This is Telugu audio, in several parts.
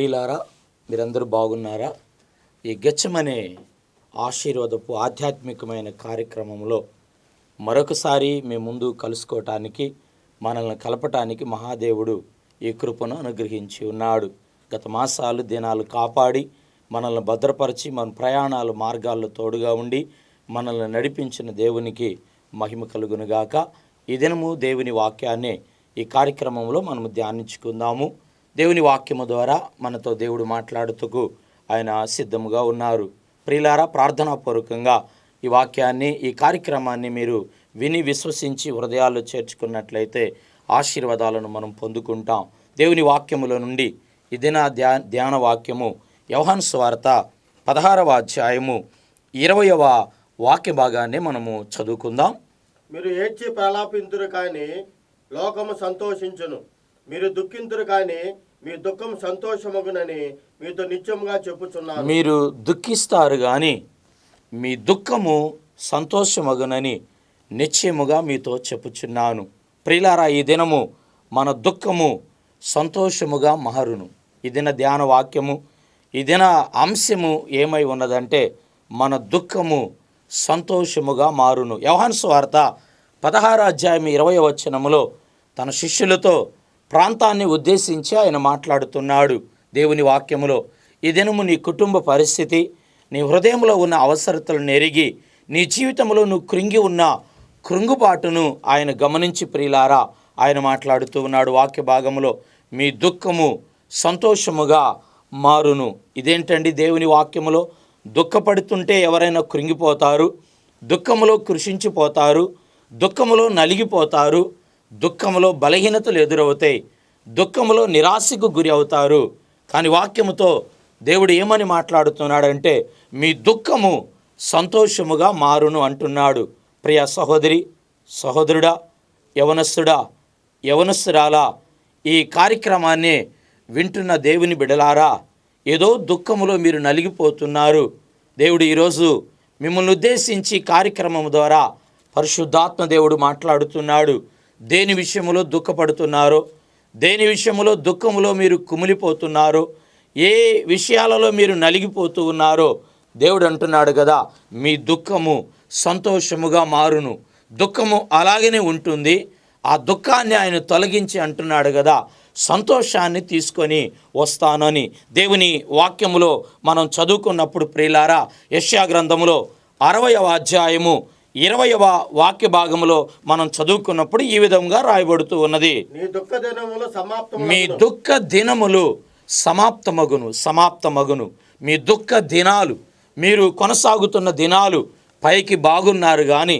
ప్రియులారా మీరందరూ బాగున్నారా? ఈ గెచ్చమనే ఆశీర్వాదపు ఆధ్యాత్మికమైన కార్యక్రమంలో మరొకసారి మేము ముందు కలుసుకోవటానికి మనల్ని కలపటానికి మహాదేవుడు ఈ కృపను అనుగ్రహించి ఉన్నాడు. గత మాసాలు దినాలు కాపాడి మనల్ని భద్రపరిచి మన ప్రయాణాలు మార్గాల్లో తోడుగా ఉండి మనల్ని నడిపించిన దేవునికి మహిమ కలుగునుగాక. ఈ దినము దేవుని వాక్యాన్ని ఈ కార్యక్రమంలో మనము ధ్యానించుకుందాము. దేవుని వాక్యము ద్వారా మనతో దేవుడు మాట్లాడుతూ ఆయన సిద్ధముగా ఉన్నారు. ప్రియులారా ప్రార్థనాపూర్వకంగా ఈ వాక్యాన్ని ఈ కార్యక్రమాన్ని మీరు విని విశ్వసించి హృదయాల్లో చేర్చుకున్నట్లయితే ఆశీర్వాదాలను మనం పొందుకుంటాం. దేవుని వాక్యముల నుండి ఇదిన ధ్యా ధ్యాన వాక్యము యోహాను స్వార్త పదహారవ అధ్యాయము ఇరవయవ వాక్య భాగాన్ని మనము చదువుకుందాం. మీరు ఏడ్చి ప్రలాపింతురు కానీ లోకము సంతోషించును. మీరు దుఃఖింతురు కానీ మీ దుఃఖం సంతోషమగునని మీతో నిత్యముగా చెప్పుచున్నాను. మీరు దుఃఖిస్తారు కానీ మీ దుఃఖము సంతోషమగునని నిశ్చయముగా మీతో చెప్పుచున్నాను. ప్రియులారా ఈ దినము మన దుఃఖము సంతోషముగా మారును. ఈ దిన ధ్యాన వాక్యము ఈ దిన అంశము ఏమై ఉన్నదంటే మన దుఃఖము సంతోషముగా మారును. యవహాన్స్ వార్త పదహారు అధ్యాయం ఇరవై వచనములో తన శిష్యులతో ప్రాంతాన్ని ఉద్దేశించి ఆయన మాట్లాడుతున్నాడు దేవుని వాక్యములో. ఈ దినము నీ కుటుంబ పరిస్థితి. నీ హృదయంలో ఉన్న అవసరతలను ఎరిగి నీ జీవితంలో నువ్వు కృంగి ఉన్న కృంగుబాటును ఆయన గమనించి ప్రియులారా ఆయన మాట్లాడుతూ ఉన్నాడు వాక్య భాగములో. మీ దుఃఖము సంతోషముగా మారును. ఇదేంటండి దేవుని వాక్యములో? దుఃఖపడుతుంటే ఎవరైనా కృంగిపోతారు దుఃఖములో కృషించిపోతారు దుఃఖములో నలిగిపోతారు దుఃఖములో బలహీనతలు ఎదురవుతాయి. దుఃఖములో నిరాశకు గురి అవుతారు. కానీ వాక్యముతో దేవుడు ఏమని మాట్లాడుతున్నాడంటే మీ దుఃఖము సంతోషముగా మారును అంటున్నాడు. ప్రియ సహోదరి సహోదరుడా యవనస్సుడా యవనస్సురాలా ఈ కార్యక్రమాన్ని వింటున్న దేవుని బిడలారా ఏదో దుఃఖములో మీరు నలిగిపోతున్నారు. దేవుడు ఈరోజు మిమ్మల్ని ఉద్దేశించి కార్యక్రమం ద్వారా పరిశుద్ధాత్మ దేవుడు మాట్లాడుతున్నాడు. దేని విషయములో దుఃఖపడుతున్నారో దేని విషయములో దుఃఖములో మీరు కుమిలిపోతున్నారో ఏ విషయాలలో మీరు నలిగిపోతూ ఉన్నారో దేవుడు అంటున్నాడు కదా మీ దుఃఖము సంతోషముగా మారును. దుఃఖము అలాగనే ఉంటుంది. ఆ దుఃఖాన్ని ఆయన తొలగించి అంటున్నాడు కదా సంతోషాన్ని తీసుకొని వస్తానని. దేవుని వాక్యములో మనం చదువుకున్నప్పుడు ప్రియులారా యష్యా గ్రంథములో అరవయవ అధ్యాయము ఇరవయవ వాక్య భాగములో మనం చదువుకున్నప్పుడు ఈ విధంగా రాయబడుతూ ఉన్నది. నీ దుఃఖ దినములు సమాప్తం మీ దుఃఖ దినములు సమాప్తమగును సమాప్తమగును. మీ దుఃఖ దినాలు మీరు కొనసాగుతున్న దినాలు పైకి బాగున్నారు కానీ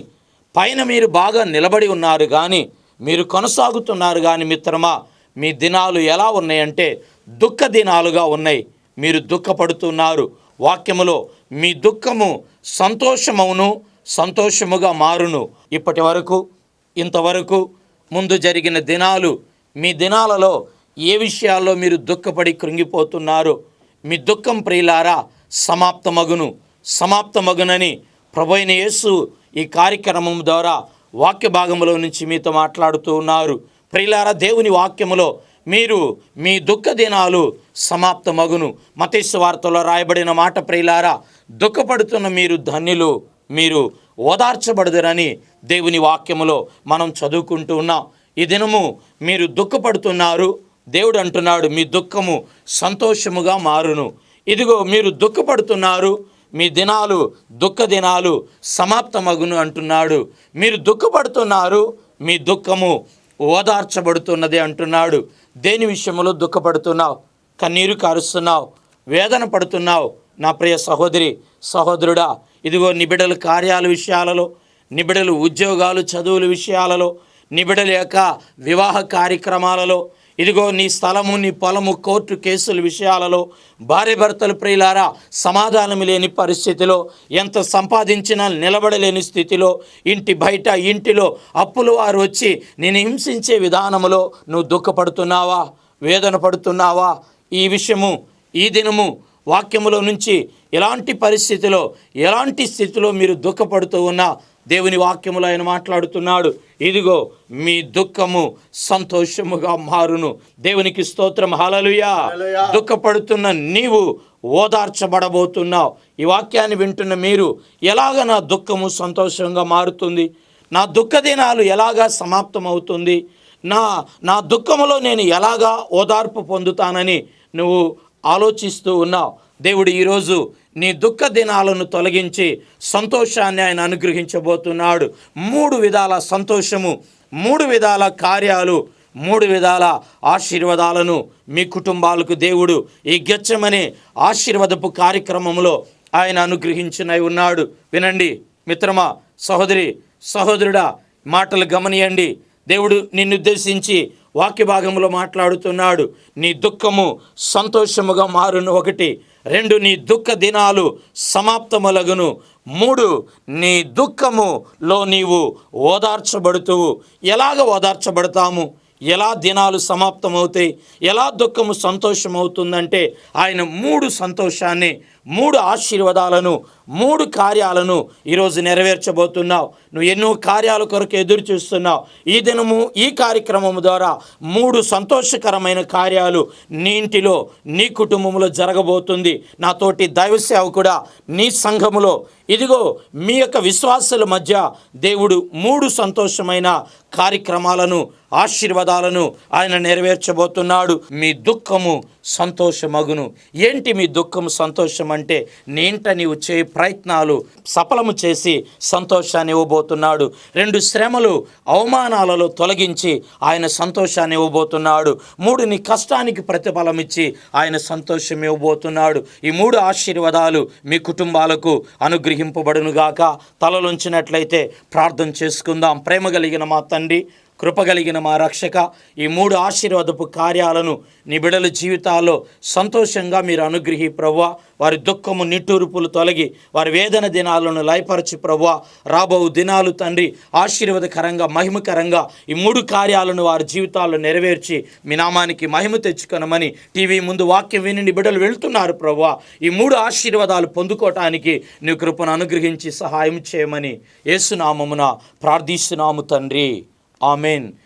పైన మీరు బాగా నిలబడి ఉన్నారు కానీ మీరు కొనసాగుతున్నారు కానీ మిత్రమా మీ దినాలు ఎలా ఉన్నాయంటే దుఃఖ దినాలుగా ఉన్నాయి. మీరు దుఃఖపడుతున్నారు. వాక్యములో మీ దుఃఖము సంతోషమవును సంతోషముగా మారును. ఇప్పటి వరకు ఇంతవరకు ముందు జరిగిన దినాలు మీ దినాలలో ఏ విషయాల్లో మీరు దుఃఖపడి కృంగిపోతున్నారో మీ దుఃఖం ప్రియులారా సమాప్తమగును. సమాప్తమగునని ప్రభైన యేసు ఈ కార్యక్రమం ద్వారా వాక్య భాగంలో నుంచి మీతో మాట్లాడుతూ ఉన్నారు. ప్రియులారా దేవుని వాక్యములో మీరు మీ దుఃఖ దినాలు సమాప్తమగును. మతేశ్వ వార్తలో రాయబడిన మాట ప్రియులారా దుఃఖపడుతున్న మీరు ధన్యులు. మీరు ఓదార్చబడదురని దేవుని వాక్యములో మనం చదువుకుంటూ ఉన్నాం. ఈ దినము మీరు దుఃఖపడుతున్నారు. దేవుడు అంటున్నాడు మీ దుఃఖము సంతోషముగా మారును. ఇదిగో మీరు దుఃఖపడుతున్నారు. మీ దినాలు దుఃఖ దినాలు సమాప్తమగును అంటున్నాడు. మీరు దుఃఖపడుతున్నారు. మీ దుఃఖము ఓదార్చబడుతున్నది అంటున్నాడు. దేని విషయంలో దుఃఖపడుతున్నావు? కన్నీరు కారుస్తున్నావు. వేదన పడుతున్నావు. నా ప్రియ సహోదరి సహోదరుడా ఇదిగో నిబిడల కార్యాల విషయాలలో నిబిడలు ఉద్యోగాలు చదువుల విషయాలలో నిబిడల యొక్క వివాహ కార్యక్రమాలలో ఇదిగో నీ స్థలము నీ పొలము కోర్టు కేసుల విషయాలలో భార్య భర్తలు ప్రియులారా సమాధానం లేని పరిస్థితిలో ఎంత సంపాదించినా నిలబడలేని స్థితిలో ఇంటి బయట ఇంటిలో అప్పులు వారు వచ్చి నేను హింసించే విధానములో నువ్వు దుఃఖపడుతున్నావా వేదన పడుతున్నావా? ఈ విషయము ఈ దినము వాక్యములో నుంచి ఎలాంటి పరిస్థితిలో ఎలాంటి స్థితిలో మీరు దుఃఖపడుతూ ఉన్నా దేవుని వాక్యములో ఆయన మాట్లాడుతున్నాడు ఇదిగో మీ దుఃఖము సంతోషముగా మారును. దేవునికి స్తోత్రం. హలలుయా. దుఃఖపడుతున్న నీవు ఓదార్చబడబోతున్నావు. ఈ వాక్యాన్ని వింటున్న మీరు ఎలాగ నా దుఃఖము సంతోషంగా మారుతుంది? నా దుఃఖ దినాలు ఎలాగా సమాప్తమవుతుంది? నా నా దుఃఖములో నేను ఎలాగా ఓదార్పు పొందుతానని నువ్వు ఆలోచిస్తూ ఉన్నావు. దేవుడు ఈరోజు నీ దుఃఖ దినాలను తొలగించి సంతోషాన్ని ఆయన అనుగ్రహించబోతున్నాడు. మూడు విధాల సంతోషము మూడు విధాల కార్యాలు మూడు విధాల ఆశీర్వాదాలను మీ కుటుంబాలకు దేవుడు ఈ గెచ్చమనే ఆశీర్వాదపు కార్యక్రమంలో ఆయన అనుగ్రహించినై ఉన్నాడు. వినండి మిత్రమా సహోదరి సహోదరుడా మాటలు గమనియండి. దేవుడు నిన్నుద్దేశించి వాక్య భాగంలో మాట్లాడుతున్నాడు నీ దుఃఖము సంతోషముగా మారును ఒకటి రెండు నీ దుఃఖ దినాలు సమాప్తములగును మూడు నీ దుఃఖములో నీవు ఓదార్చబడుతూ ఎలాగ ఓదార్చబడతాము? ఎలా దినాలు సమాప్తమవుతాయి? ఎలా దుఃఖము సంతోషమవుతుందంటే ఆయన మూడు సంతోషాన్ని మూడు ఆశీర్వాదాలను మూడు కార్యాలను ఈరోజు నెరవేర్చబోతున్నావు. నువ్వు ఎన్నో కార్యాల కొరకు ఎదురు చూస్తున్నావు. ఈ దినము ఈ కార్యక్రమం ద్వారా మూడు సంతోషకరమైన కార్యాలు నీ ఇంటిలో నీ కుటుంబంలో జరగబోతుంది. నాతోటి దైవ సేవకుడా నీ సంఘములో. ఇదిగో మీ యొక్క విశ్వాసుల మధ్య దేవుడు మూడు సంతోషమైన కార్యక్రమాలను ఆశీర్వాదాలను ఆయన నెరవేర్చబోతున్నాడు. మీ దుఃఖము సంతోషమగును. ఏంటి మీ దుఃఖము సంతోషం అంటే నేంట నీవు చే ప్రయత్నాలు సఫలము చేసి సంతోషాన్ని ఇవ్వబోతున్నాడు. రెండు శ్రమలు అవమానాలలో తొలగించి ఆయన సంతోషాన్ని ఇవ్వబోతున్నాడు. మూడు నీ కష్టానికి ప్రతిఫలం ఇచ్చి ఆయన సంతోషం ఇవ్వబోతున్నాడు. ఈ మూడు ఆశీర్వాదాలు మీ కుటుంబాలకు అనుగ్రహింపబడునుగాక. తలలుంచినట్లయితే ప్రార్థన చేసుకుందాం. ప్రేమ కలిగిన మా తండ్రి కృపగలిగిన మా రక్షక ఈ మూడు ఆశీర్వాదపు కార్యాలను నీ బిడల జీవితాల్లో సంతోషంగా మీరు అనుగ్రహి ప్రవ్వా. వారి దుఃఖము నిట్టూర్పులు తొలగి వారి వేదన దినాలను లయపరచి ప్రవ్వా. రాబో దినాలు తండ్రి ఆశీర్వాదకరంగా మహిమకరంగా ఈ మూడు కార్యాలను వారి జీవితాల్లో నెరవేర్చి మీ నామానికి మహిమ తెచ్చుకొనమని టీవీ ముందు వాక్యం విని బిడ్డలు వెళ్తున్నారు ప్రవ్వా. ఈ మూడు ఆశీర్వాదాలు పొందుకోవటానికి నీ కృపను అనుగ్రహించి సహాయం చేయమని యేసునామమున ప్రార్థిస్తున్నాము తండ్రి. Amen.